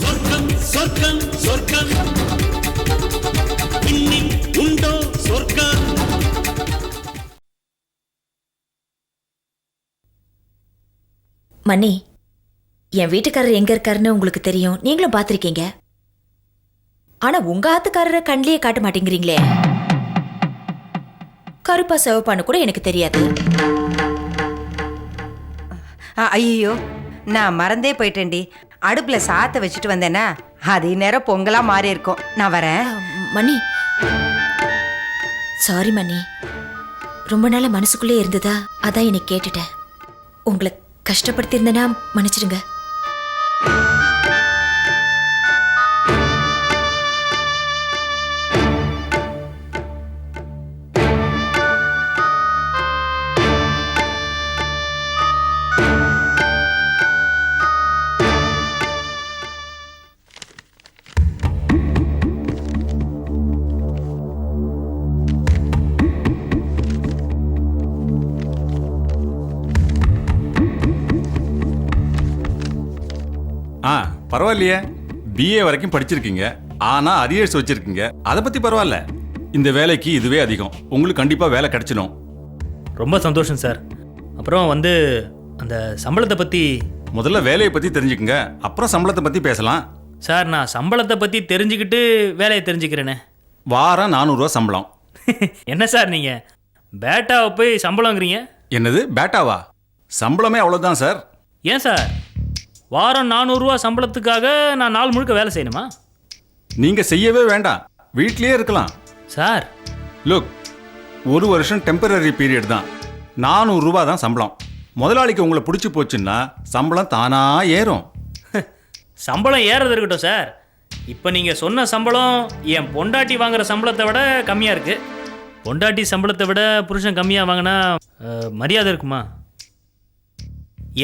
சொர்க்கம் சொர்க்கம் சொர்க்கம். உண்டோ சொர்க்கம்? மன்னி என் வீட்டுக்காரர் எங்க இருக்காருன்னு உங்களுக்கு தெரியும். நீங்களும் பார்த்துருக்கீங்க. ஆனா உங்க ஆத்துக்காரரை கண்லேயே காட்ட மாட்டேங்கிறீங்களே. கருப்பா சிவப்பான்னு கூட எனக்கு தெரியாது. ஐயோ நான் மறந்தே போயிட்டேன்டி. அடுப்புல சாத்த வச்சுட்டு வந்தேனா அது நேரம் பொங்கலா மாறி இருக்கும். நான் வரேன். மன்னி சாரி மன்னி ரொம்ப நாளா மனசுக்குள்ளே இருந்ததா? அதான் இன்னைக்கு கேட்டுட்டேன். உங்களை கஷ்டப்படுத்தியிருந்தேனா மன்னிச்சிடுங்க. பரவாயில்லையே பிஏ வரைக்கும் படிச்சிருக்கீங்க. ஆனா அரியர்ஸ் வச்சிருக்கீங்க. அதை பத்தி பரவாயில்ல. இந்த வேலைக்கு இதுவே அதிகம். உங்களுக்கு கண்டிப்பா வேலை கிடைச்சிடும். ரொம்ப சந்தோஷம் சார் அப்புறம் வந்து அந்த சம்பளத்தை பற்றி முதல்ல வேலையை பத்தி தெரிஞ்சுக்குங்க. அப்புறம் சம்பளத்தை பத்தி பேசலாம். சார் நான் சம்பளத்தை பற்றி தெரிஞ்சுக்கிட்டு வேலையை தெரிஞ்சுக்கிறேனே. வாரம் நானூறுரூவா சம்பளம். என்ன சார் நீங்கள் பேட்டாவை போய் சம்பளங்கிறீங்க என்னது? பேட்டாவா? சம்பளமே அவ்வளோதான் சார் ஏன் சார் வாரம் நானூறுரூவா சம்பளத்துக்காக நான் நாள் முழுக்க வேலை செய்யணுமா? நீங்க செய்யவே வேண்டாம். வீட்லயே இருக்கலாம். சார். லுக் ஒரு வருஷம் டெம்பரரி பீரியட் தான். நானூறுரூவா தான் சம்பளம். முதலாளிக்கு உங்களை பிடிச்சி போச்சுன்னா சம்பளம் தானா ஏறும். சம்பளம் ஏறது இருக்கட்டும் சார். இப்போ நீங்கள் சொன்ன சம்பளம் என் பொண்டாட்டி வாங்குற சம்பளத்தை விட கம்மியாக இருக்குது பொண்டாட்டி சம்பளத்தை விட புருஷன் கம்மியாக வாங்கினா மரியாதை இருக்குமா?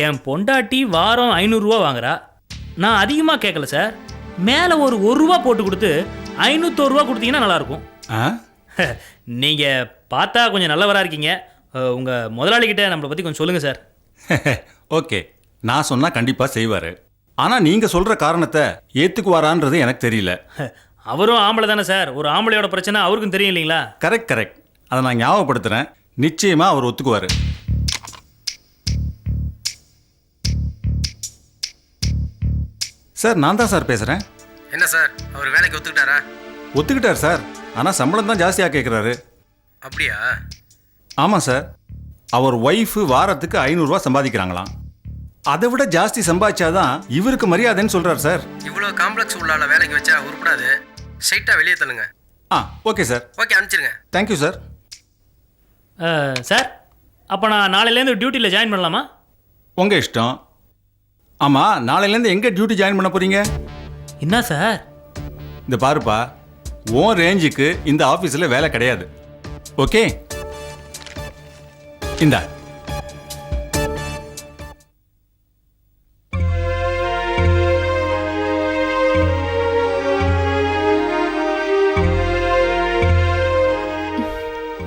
என் பொண்டாட்டி வாரம் ஐநூறுரூவா வாங்குறா. நான் அதிகமாக கேட்கல சார் மேலே ஒரு ஒரு ரூபா போட்டு கொடுத்து ஐநூற்றோருவா கொடுத்தீங்கன்னா நல்லாயிருக்கும். நீங்கள் பார்த்தா கொஞ்சம் நல்லவராக இருக்கீங்க. உங்கள் முதலாளிகிட்ட நம்மளை பற்றி கொஞ்சம் சொல்லுங்கள் சார் ஓகே. நான் சொன்னா கண்டிப்பா செய்வாரு. ஆனா நீங்க சொல்ற காரணத்தை ஏத்துக்குவாரான்றது எனக்கு தெரியல. அவரும் ஆம்பளை தானே சார் ஒரு ஆம்பளையோட பிரச்சனை அவருக்கும் தெரியும் இல்லைங்களா? கரெக்ட் கரெக்ட் அதை நான் ஞாபகப்படுத்துறேன். நிச்சயமா அவர் ஒத்துக்குவாரு. சார் நான் தான் சார் பேசுறேன். என்ன சார்? அவர் வேலைக்கு ஒத்துக்கிட்டாரா? ஒத்துக்கிட்டார் சார். ஆனா சம்பளம் தான் ஜாஸ்தியா கேட்குறாரு அப்படியா? ஆமாம் சார். அவர் ஒய்ஃபு வாரத்துக்கு ஐநூறுரூவா சம்பாதிக்கிறாங்களாம். அதை விட ஜாஸ்தி சம்பாதிச்சாதான் இவருக்கு மரியாதைன்னு சொல்றார் சார். இவ்வளோ காம்ப்ளெக்ஸ் உள்ளால வேலைக்கு வச்சா உருப்படாது. ஸ்ட்ரைட்டாக வெளியே தள்ளுங்க. ஆ ஓகே சார். ஓகே அனுப்பிச்சிருங்க. தேங்க்யூ சார் சார் அப்போ நான் நாளையிலேருந்து டியூட்டியில் ஜாயின் பண்ணலாமா? உங்கள் இஷ்டம். ஆமாம் நாளையிலேருந்து எங்கே டியூட்டி ஜாயின் பண்ண போகிறீங்க என்ன சார்? இந்த பாருப்பா உன் ரேஞ்சுக்கு இந்த ஆஃபீஸில் வேலை கிடையாது. ஓகே இந்தா.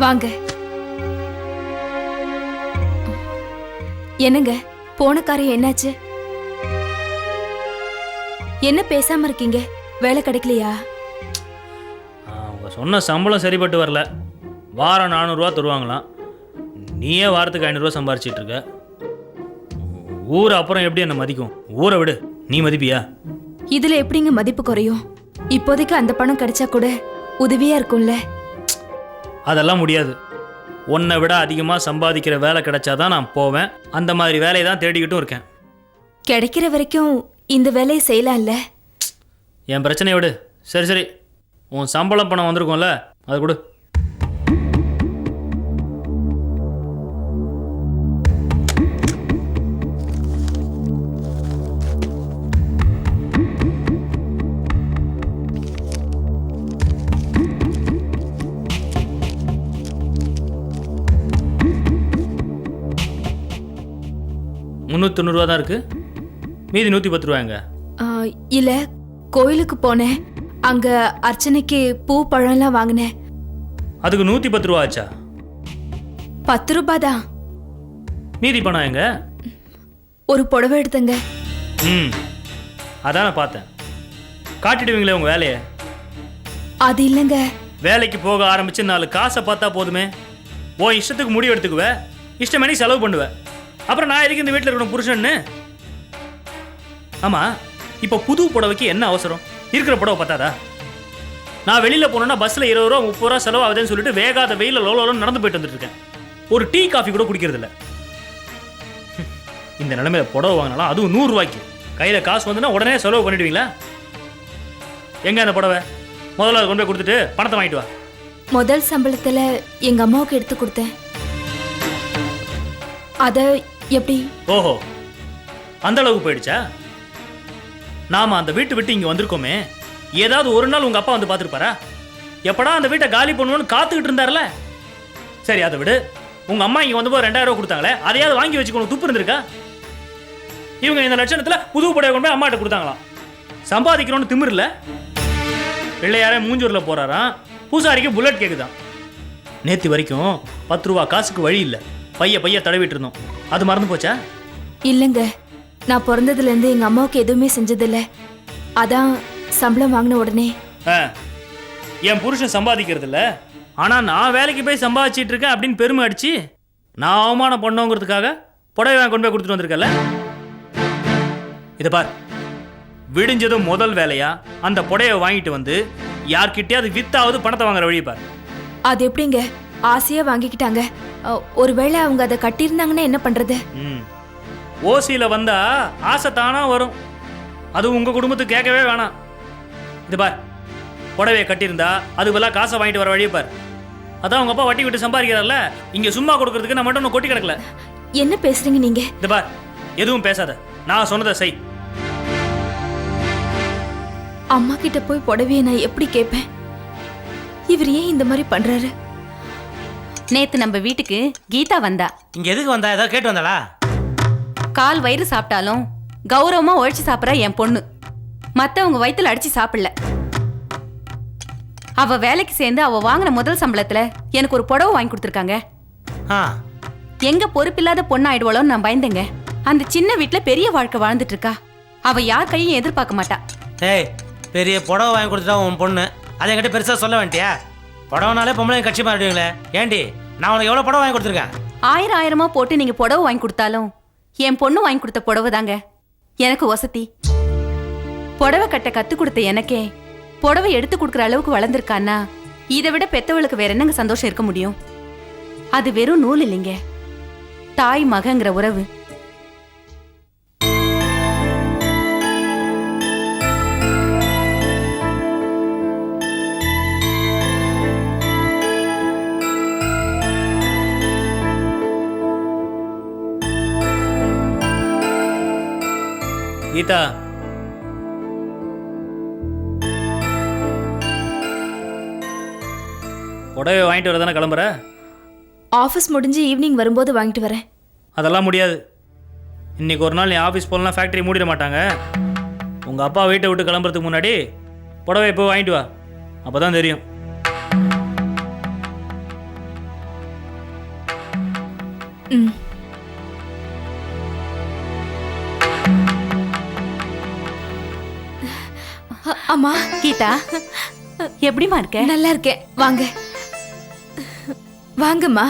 வாங்க. என்னங்க போன காரியம் என்னாச்சு? என்ன பேசாம இருக்கீங்க? வேலை கிடைக்கலையா? அவங்க சொன்ன சம்பளம் சரிப்பட்டு வரல. வாரம் நானூறுரூவா தருவாங்களாம். நீயே வாரத்துக்கு ஐநூறுரூவா சம்பாரிச்சிட்டு இருக்க. ஊர் அப்புறம் எப்படி என்ன மதிக்கும்? ஊரை விடு. நீ மதிப்பியா? இதுல எப்படிங்க மதிப்பு குறையும்? இப்போதைக்கு அந்த பணம் கிடைச்சா கூட உதவியா இருக்கும்ல? அதெல்லாம் முடியாது. உன்னை விட அதிகமாக சம்பாதிக்கிற வேலை கிடைச்சாதான் நான் போவேன். அந்த மாதிரி வேலையை தான் தேடிக்கிட்டும் இருக்கேன். கிடைக்கிற வரைக்கும் இந்த வேலையை செய்யலாம்ல? என் பிரச்சனையை விடு. சரி சரி. உன் சம்பளம் பணம் வந்திருக்கும்ல அதை கொடு. முந்நூற்றி தொண்ணூறுரூவா தான் இருக்குது மீதி நூற்றி பத்து ரூபாங்க இல்ல கோயிலுக்கு போனேன். அங்க அர்ச்சனைக்கு பூ பழம்லாம் வாங்கினேன். அதுக்கு நூற்றி பத்து ரூபா ஆச்சா? பத்து ரூபாய் தான் மீதி பணம் எங்க? ஒரு புடவை எடுத்தங்க. ம் அதான் நான் பார்த்தேன். காட்டிடுவீங்களே உங்கள் வேலையை? அது இல்லைங்க. வேலைக்கு போக ஆரம்பிச்சு நாலு காசை பார்த்தா போதுமே. ஓ இஷ்டத்துக்கு முடிவு எடுத்துக்குவ. இஷ்டமணி செலவு பண்ணுவ. அப்புறம் நான் எதுக்கு இந்த வீட்டில் இருக்கணும் புருஷன்னு? ஆமாம் இப்போ புது புடவைக்கு என்ன அவசரம்? இருக்கிற புடவை பத்தாதா? நான் வெளியில் போனேன்னா பஸ்ஸில் இருபது ரூபா முப்பது ரூபா செலவு ஆகுதுன்னு சொல்லிட்டு வேகாத வெயில லோலோன்னு நடந்து போயிட்டு வந்துட்டு இருக்கேன் ஒரு டீ காஃபி கூட குடிக்கிறது இல்ல இந்த நிலைமையில புடவை வாங்கினாலும் அதுவும் நூறு ரூபாய்க்கு. கையில் காசு வந்துன்னா உடனே செலவு பண்ணிடுவீங்களா? எங்க அந்த புடவை? முதல்ல அதை கொண்டு போய் கொடுத்துட்டு பணத்தை வாங்கிட்டு வா. முதல் சம்பளத்துல எங்க அம்மாவுக்கு எடுத்து கொடுத்தேன். அத எப்படி? ஓஹோ. அந்த அளவுக்கு போயிடுச்சா? நாம அந்த வீட்டை விட்டு இங்கே வந்திருக்கோமே. ஏதாவது ஒரு நாள் உங்கள் அப்பா வந்து பார்த்துருப்பாரா? எப்படா அந்த வீட்டை காலி பண்ணுவோன்னு காத்துக்கிட்டு இருந்தார்ல? சரி அதை விடு. உங்க அம்மா இங்க வந்தபோது ரெண்டாயிரம் ரூபா கொடுத்தாங்களே அதையாவது வாங்கி வச்சுக்கணும். துப்பு இருந்திருக்கா? இவங்க இந்த லட்சணத்துல புது புடவை கொண்டு போய் அம்மாட்ட கொடுத்தாங்களாம். சம்பாதிக்கணும்னு திமிர்ல பிள்ளையாரே மூஞ்சூரில் போறாராம். பூசாரிக்கு புல்லட் கேக்குதான் நேத்து வரைக்கும் பத்து ரூபா காசுக்கு வழி இல்லை. பைய பைய தடவிட்டு இருந்தோம். அது மறந்து போச்சா? இல்லைங்க. நான் பிறந்ததுல இருந்து எங்க அம்மாவுக்கு எதுவுமே செஞ்சதில்ல. அதான் சம்பளம் வாங்கின உடனே. என் புருஷன் சம்பாதிக்கிறது இல்ல ஆனா நான் வேலைக்கு போய் சம்பாதிச்சிட்டு இருக்கேன் அப்படின்னு பெருமை அடிச்சு நான் அவமானம் பண்ணோங்கிறதுக்காக புடவை வாங்கி கொண்டு போய் கொடுத்துட்டு வந்திருக்கல இதை பார். விடிஞ்சதும் முதல் வேலையா அந்த புடவையை வாங்கிட்டு வந்து யார்கிட்டயாவது வித்தாவது பணத்தை வாங்குற வழி பார். அது எப்படிங்க? ஆசையா வாங்கிக்கிட்டாங்க. ஒருவேளை அவங்க அதை கட்டியிருந்தாங்கன்னா என்ன பண்றது? ஓசியில் வந்தா ஆசை தானா வரும். அதுவும் உங்க குடும்பத்துக்கு கேட்கவே வேணாம். இது பார் புடவையை கட்டியிருந்தா அது பதிலாக காசை வாங்கிட்டு வர வழியை பார். அதான் உங்க அப்பா வட்டி விட்டு சம்பாதிக்கிறார்ல இங்க சும்மா கொடுக்கறதுக்கு நான் மட்டும் ஒன்றும் கொட்டி கிடக்கல. என்ன பேசுறீங்க நீங்க? இது பார் எதுவும் பேசாத. நான் சொன்னதை செய். அம்மா கிட்ட போய் புடவைய நான் எப்படி கேட்பேன்? இவர் ஏன் இந்த மாதிரி பண்றாரு? நேத்து நம்ம வீட்டுக்கு கீதா வந்தா. இங்க எதுக்கு வந்தா? ஏதாவது கேட்டு வந்தாளா? கால் வயிறு சாப்பிட்டாலும் கௌரவமா உழைச்சு சாப்பிட்றா என் பொண்ணு. மத்தவங்க வயித்துல அடிச்சு சாப்பிடல. அவ வேலைக்கு சேர்ந்து அவ வாங்கின முதல் சம்பளத்துல எனக்கு ஒரு புடவை வாங்கி கொடுத்துருக்காங்க. ஆ. எங்க பொறுப்பில்லாத பொண்ணாயிடுவாளோன்னு நான் பயந்தேங்க. அந்த சின்ன வீட்ல பெரிய வாழ்க்கை வாழ்ந்துட்டு இருக்கா அவ யார் கையும் எதிர்பார்க்க மாட்டா. ஏய் பெரிய புடவை வாங்கி கொடுத்துட்டா உன் பொண்ணு. அதை என்கிட்ட பெருசா சொல்ல வேண்டியா? புடவைனாலே பொம்பளை கட்சி மாறிடுவீங்களே. ஏண்டி நான் உனக்கு எவ்வளவு புடவை வாங்கி கொடுத்துருக்கேன்? ஆயிரம் ஆயிரமா போட்டு நீங்க புடவை வாங்கி கொடுத்தாலும் என் பொண்ணு வாங்கி கொடுத்த புடவை தாங்க. எனக்கு வசதி. புடவை கட்ட கத்து கொடுத்த எனக்கே புடவை எடுத்து கொடுக்குற அளவுக்கு வளர்ந்துருக்கான்னா இதை விட பெத்தவளுக்கு வேற என்னங்க சந்தோஷம் இருக்க முடியும்? அது வெறும் நூல் இல்லைங்க. தாய் மகங்கிற உறவு. கீதா புடவை வாங்கிட்டு வரதானே கிளம்புற? ஆஃபீஸ் முடிஞ்சு ஈவினிங் வரும்போது வாங்கிட்டு வரேன். அதெல்லாம் முடியாது. இன்னைக்கு ஒரு நாள் நீ ஆஃபீஸ் போகலாம் ஃபேக்ட்ரி மூடிட மாட்டாங்க. உங்கள் அப்பா வீட்டை விட்டு கிளம்புறதுக்கு முன்னாடி புடவை போய் வாங்கிட்டு வா. அப்போ தான் தெரியும். ம். அம்மா கீதா எப்படிமா இருக்க? நல்லா இருக்கேன் வாங்க. வாங்கம்மா.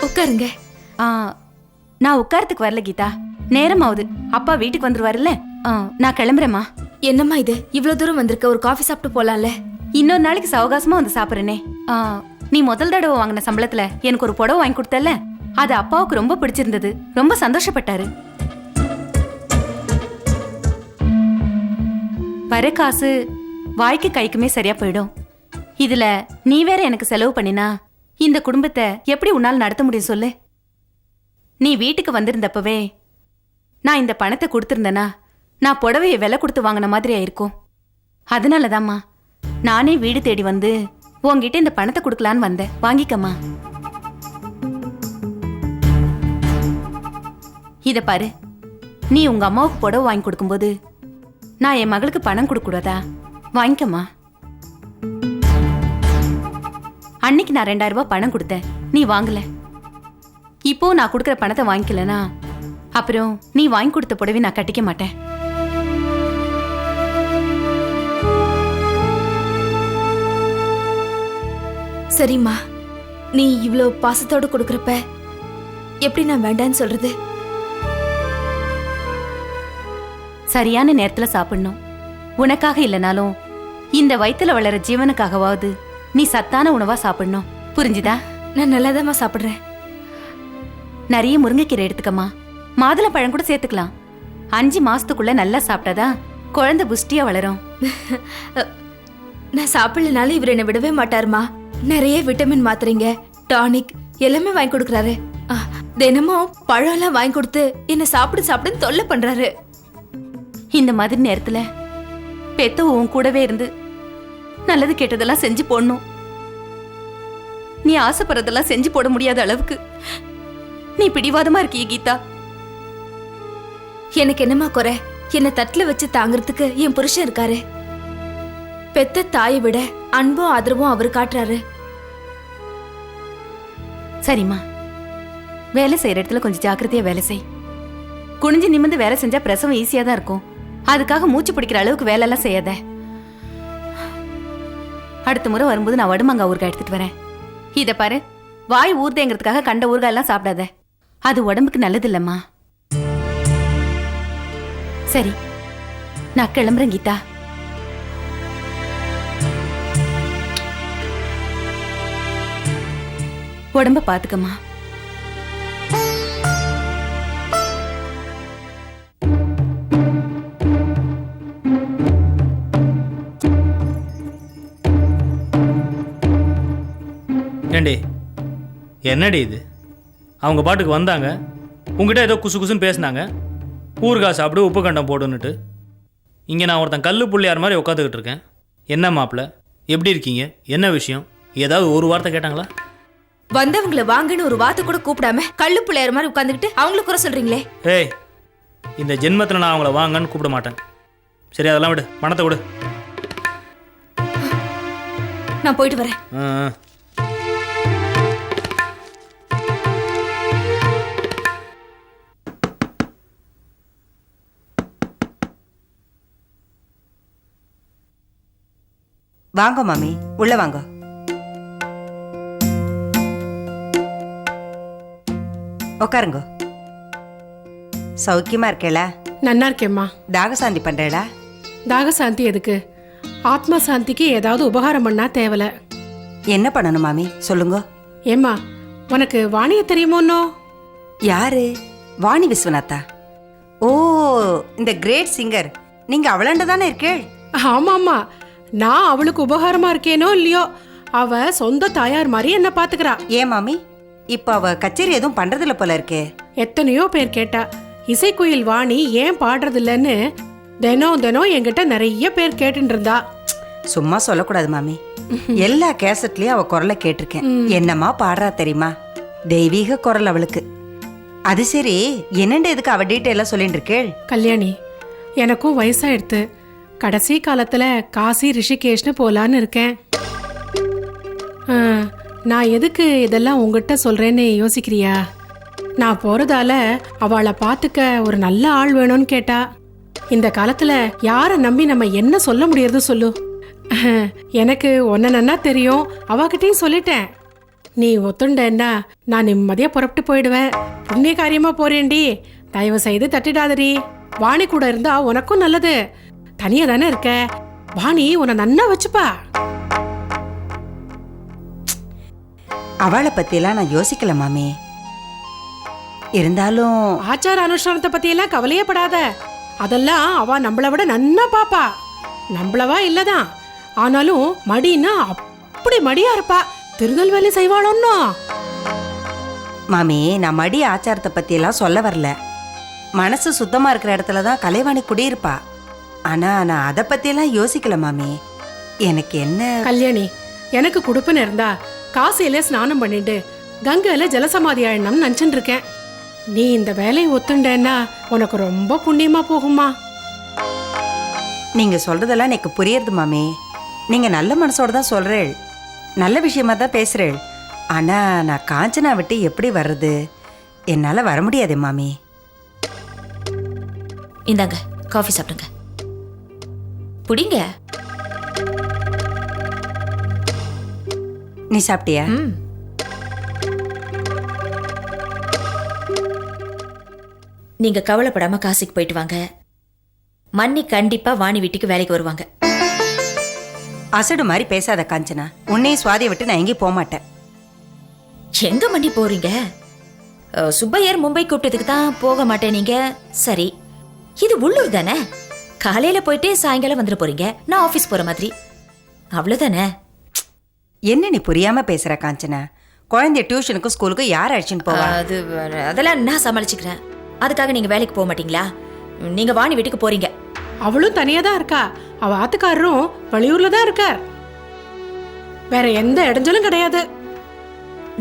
உட்காருங்க. ஆ, நான் உட்காரத்துக்கு வரல கீதா. நேரம் ஆகுது அப்பா வீட்டுக்கு வந்துருவாருல்ல? ஆ, நான் கிளம்புறேம்மா. என்னம்மா இது? இவ்வளவு தூரம் வந்திருக்க ஒரு காஃபி சாப்பிட்டு போலாம்ல? இன்னொரு நாளைக்கு சவகாசமா வந்து சாப்பிட்றேனே. ஆ, நீ முதல் தடவை வாங்கின சம்பளத்துல எனக்கு ஒரு புடவை வாங்கி கொடுத்தல அது அப்பாவுக்கு ரொம்ப பிடிச்சிருந்தது. ரொம்ப சந்தோஷப்பட்டாரு. வர காசு வாய்க்கு கைக்குமே சரியா போயிடும். இதுல நீ வேற எனக்கு செலவு பண்ணினா இந்த குடும்பத்தை எப்படி உன்னால் நடத்த முடியும் சொல்லு. நீ வீட்டுக்கு வந்திருந்தப்பவே நான் இந்த பணத்தை கொடுத்துருந்தேனா நான் புடவையை விலை கொடுத்து வாங்கின மாதிரி ஆயிருக்கும் அதனாலதாம்மா நானே வீடு தேடி வந்து உங்ககிட்ட இந்த பணத்தை கொடுக்கலான்னு வந்தேன். வாங்கிக்கம்மா. இத பாரு நீ உங்க அம்மாவுக்கு புடவை வாங்கி கொடுக்கும்போது நான் என் மகளுக்கு பணம் கொடுக்கூடாதா வாங்கிக்கம்மா. அன்னைக்கு நான் ரெண்டாயிரம் ரூபாய் பணம் கொடுத்தேன். நீ வாங்கல. இப்போ நான் கொடுக்குற பணத்தை வாங்கிக்கலனா? அப்புறம் நீ வாங்கி கொடுத்த புடவை நான் கட்டிக்க மாட்டேன். சரிம்மா. நீ இவ்வளோ பாசத்தோடு கொடுக்குறப்ப எப்படி நான் வேண்டான்னு சொல்றது? சரியான நேரத்துல சாப்பிடணும். உனக்காக இல்லைனாலும் இந்த வயித்துல வளர ஜீவனுக்காகவாவது நீ சத்தான உணவா சாப்பிடணும். புரிஞ்சுதா? நான் நல்லாதாம்மா சாப்பிடுறேன். நிறைய முருங்கைக்கீரை எடுத்துக்கமா மாதுளை பழம் கூட சேர்த்துக்கலாம். அஞ்சு மாசத்துக்குள்ள நல்லா சாப்பிட்டாதான் குழந்தை புஷ்டியா வளரும். நான் சாப்பிடலனாலும் இவர் என்னை விடவே மாட்டாருமா. நிறைய விட்டமின் மாத்திரைங்க டானிக் எல்லாமே வாங்கி கொடுக்குறாரு. தினமும் பழம்லாம் வாங்கி கொடுத்து என்ன சாப்பிடு சாப்பிடுன்னு தொல்லை பண்றாரு. இந்த மாதிரி நேரத்துல பெத்த உன் கூடவே இருந்து நல்லது கெட்டதெல்லாம் செஞ்சு போடணும். நீ ஆசைப்படுறதெல்லாம் செஞ்சு போட முடியாத அளவுக்கு நீ பிடிவாதமா இருக்கிய கீதா. எனக்கு என்னம்மா குறை? என்னை தட்டுல வச்சு தாங்கிறதுக்கு என் புருஷன் இருக்காரு. பெத்த தாயை விட அன்பும் ஆதரவும் அவர் காட்டுறாரு. சரிம்மா. வேலை செய்யற இடத்துல கொஞ்சம் ஜாக்கிரதையா வேலை செய். குனிஞ்சு நிமிர்ந்து வேலை செஞ்சா பிரசவம் ஈஸியா தான் இருக்கும். அதுக்காக மூச்சு பிடிக்கிற அளவுக்கு வேலையெல்லாம் செய்யாத. அடுத்த முறை வரும்போது நான் வடுமங்கா ஊறுகாய் எடுத்துட்டு வரேன். இதை பாரு வாய் ஊர்தேங்கிறதுக்காக கண்ட ஊறுகாய் எல்லாம் சாப்பிடாத. அது உடம்புக்கு நல்லது இல்லம்மா சரி நான் கிளம்புறேன் கீதா. உடம்ப பாத்துக்கம்மா. ஏண்டி? என்னடி இது? அவங்க பாட்டுக்கு வந்தாங்க. உங்ககிட்ட ஏதோ குசு குசுன்னு பேசுனாங்க. ஊறுகாய் சாப்பிடு உப்பு கண்டம் போடுன்னுட்டு. இங்கே நான் ஒருத்தன் கல்லு புள்ளியார் மாதிரி உட்காந்துக்கிட்டு இருக்கேன். என்ன மாப்பிள்ள எப்படி இருக்கீங்க? என்ன விஷயம்? ஏதாவது ஒரு வார்த்தை கேட்டாங்களா? வந்தவங்கள வாங்கன்னு ஒரு வார்த்தை கூட கூப்பிடாம கள்ளு பிள்ளையார் மாதிரி உட்காந்துக்கிட்டு அவங்கள குறை சொல்றீங்களே? ஏய் இந்த ஜென்மத்தில் நான் அவங்கள வாங்கன்னு கூப்பிட மாட்டேன். சரி அதெல்லாம் விடு. பணத்தை விடு நான் போயிட்டு வரேன். ஆ ஆ. வாங்க மாமி. உள்ள வாங்க. உட்காருங்க சௌக்கியமா இருக்கேளா நன்னா இருக்கேம்மா. தாகசாந்தி பண்றேடா தாக சாந்தி எதுக்கு? ஆத்ம சாந்திக்கு ஏதாவது உபகாரம் பண்ணா தேவல. என்ன பண்ணணும் மாமி? சொல்லுங்க. ஏம்மா உனக்கு வாணிய தெரியுமோன்னோ யாரு? வாணி விஸ்வநாதா ஓ இந்த கிரேட் சிங்கர். நீங்க அவளாண்ட தானே இருக்கேள்? ஆமாம்மா. நான் அவளுக்கு உபகாரமா இருக்கேனோ இல்லையோ அவ சொந்த தாயார் மாதிரி என்ன பாத்துக்கிறா. ஏன் மாமி? இப்ப அவ கச்சேரி எதுவும் பண்றதில்ல போல இருக்கே. எத்தனையோ பேர் கேட்டா இசைக்குயில் வாணி ஏன் பாடுறதில்லன்னு தினம் தினம் என்கிட்ட நிறைய பேர் கேட்டுட்டு இருந்தா சும்மா சொல்லக்கூடாது மாமி. எல்லா கேசட்லயும் அவ குரலை கேட்டிருக்கேன். என்னம்மா பாடுறா தெரியுமா? தெய்வீக குரல் அவளுக்கு. அது சரி என்னண்டு எதுக்கு அவ டீட்டெயிலா சொல்லிட்டு இருக்கேள் கல்யாணி எனக்கும் வயசாயிடுத்து. கடைசி காலத்துல காசி ரிஷிகேஷ்னு போலான்னு இருக்கேன். நான் எதுக்கு இதெல்லாம் உங்ககிட்ட சொல்றேன்னு யோசிக்கிறியா? நான் போறதால அவளை பார்த்துக்க ஒரு நல்ல ஆள் வேணும்னு கேட்டா. இந்த காலத்துல யாரை நம்பி நம்ம என்ன சொல்ல முடியறது சொல்லு. எனக்கு ஒன்ன நன்னா தெரியும். அவகிட்டையும் சொல்லிட்டேன். நீ ஒத்துண்டேன்னா நான் நிம்மதியா புறப்பட்டு போயிடுவேன். புண்ணிய காரியமா போறேன்டி. தயவு செய்து தட்டிடாதடி. வாணி கூட இருந்தா உனக்கும் நல்லது. தனியா தானே இருக்க? வாணி உன்னை நன்னா வச்சுப்பா. அவளை பத்தியெல்லாம் நான் யோசிக்கல மாமி. இருந்தாலும் ஆச்சார அனுஷ்டானத்தை பத்தி எல்லாம் கவலையே படாத. அதெல்லாம் அவ நம்மள விட நன்னா பாப்பா. நம்மளவா இல்லதான். ஆனாலும் மடின்னா அப்படி மடியா இருப்பா. திருநெல்வேலி செய்வாளோன்னோ. மாமி நான் மடி ஆச்சாரத்தை பத்தியெல்லாம் சொல்ல வரல. மனசு சுத்தமா இருக்கிற இடத்துல தான் கலைவாணி குடியிருப்பா. ஆனா நான் அதை பத்தியெல்லாம் யோசிக்கல மாமி. எனக்கு என்ன? கல்யாணி எனக்கு குடுப்புன்னு இருந்தா காசியில ஸ்நானம் பண்ணிட்டு கங்கையில ஜலசமாதி ஆயிடணும்னு நினச்சிட்டு இருக்கேன் நீ இந்த வேலையை ஒத்துண்டேன்னா உனக்கு ரொம்ப புண்ணியமா போகுமா நீங்க சொல்றதெல்லாம் எனக்கு புரியுது மாமி. நீங்க நல்ல மனசோட தான் சொல்றேள். நல்ல விஷயமா தான் பேசுறேள். ஆனா நான் காஞ்சனா விட்டு எப்படி வர்றது? என்னால வர முடியாதே மாமி. இந்தாங்க காஃபி சாப்பிடுங்க. புடிங்க. நீ சாப்பிட்டியா? நீங்க கவலைப்படாம காசிக்கு போயிட்டு வாங்க. மன்னி கண்டிப்பா வாணி வீட்டுக்கு வேலைக்கு வருவாங்க. அசடு மாதிரி பேசாத காஞ்சனா. உன்னையும் சுவாதியை விட்டு நான் எங்கேயும் போக மாட்டேன் எங்க மன்னி போறீங்க? சுப்பையர் மும்பை கூப்பிட்டதுக்கு தான் போக மாட்டேன் நீங்க சரி. இது உள்ளூர் தானே? காலையில போயிட்டு சாயங்காலம் வந்துட போறீங்க. நான் ஆபீஸ் போற மாதிரி. அவ்வளவுதானே? என்ன நீ புரியாம பேசுற காஞ்சனா? குழந்தைய டியூஷனுக்கும் ஸ்கூலுக்கும் யார் அழைச்சின்னு போவா? அது அதெல்லாம் நான் சமாளிச்சுக்கிறேன். அதுக்காக நீங்க வேலைக்கு போக மாட்டீங்களா? நீங்க வாணி வீட்டுக்கு போறீங்க. அவளும் தனியா தான் இருக்கா. அவ ஆத்துக்காரரும் வெளியூர்ல தான் இருக்கார் வேற எந்த இடைஞ்சலும் கிடையாது.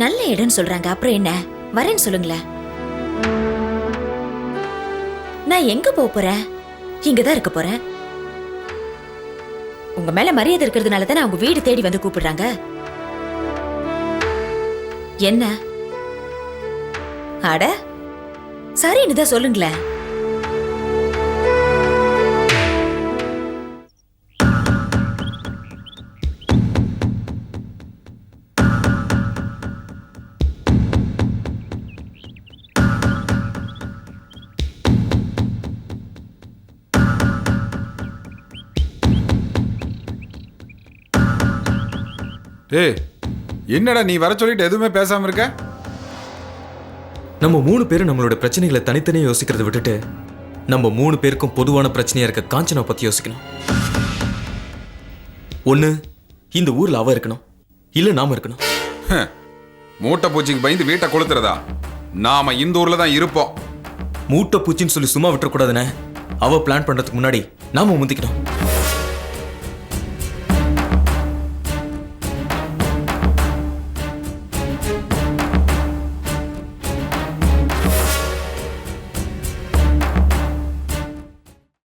நல்ல இடம்னு சொல்றாங்க. அப்புறம் என்ன? வரேன்னு சொல்லுங்களேன். நான் எங்க போக போறேன்? இங்கதான் இருக்க போறேன். உங்க மேல மரியாதை இருக்கிறதுனால தானே அவங்க வீடு தேடி வந்து கூப்பிடுறாங்க? என்ன? அட சரின்னு தான் சொல்லுங்களேன். டேய் என்னடா நீ வர சொல்லிட்டு எதுவுமே பேசாம இருக்க? நம்ம மூணு பேரும் நம்மளோட பிரச்சனைகளை தனித்தனியாக யோசிக்கிறத விட்டுட்டு நம்ம மூணு பேருக்கும் பொதுவான பிரச்சனையா இருக்க காஞ்சனா பத்தி யோசிக்கணும். ஒண்ணு இந்த ஊர்ல அவ இருக்கணும். இல்ல நாம இருக்கணும். மூட்டை பூச்சிக்கு பயந்து வீட்டை கொளுத்துறதா? நாம இந்த ஊர்ல தான் இருப்போம். மூட்டை பூச்சின்னு சொல்லி சும்மா விட்டுறக்கூடாதுன்னு அவ பிளான் பண்றதுக்கு முன்னாடி நாம முந்திக்கணும்.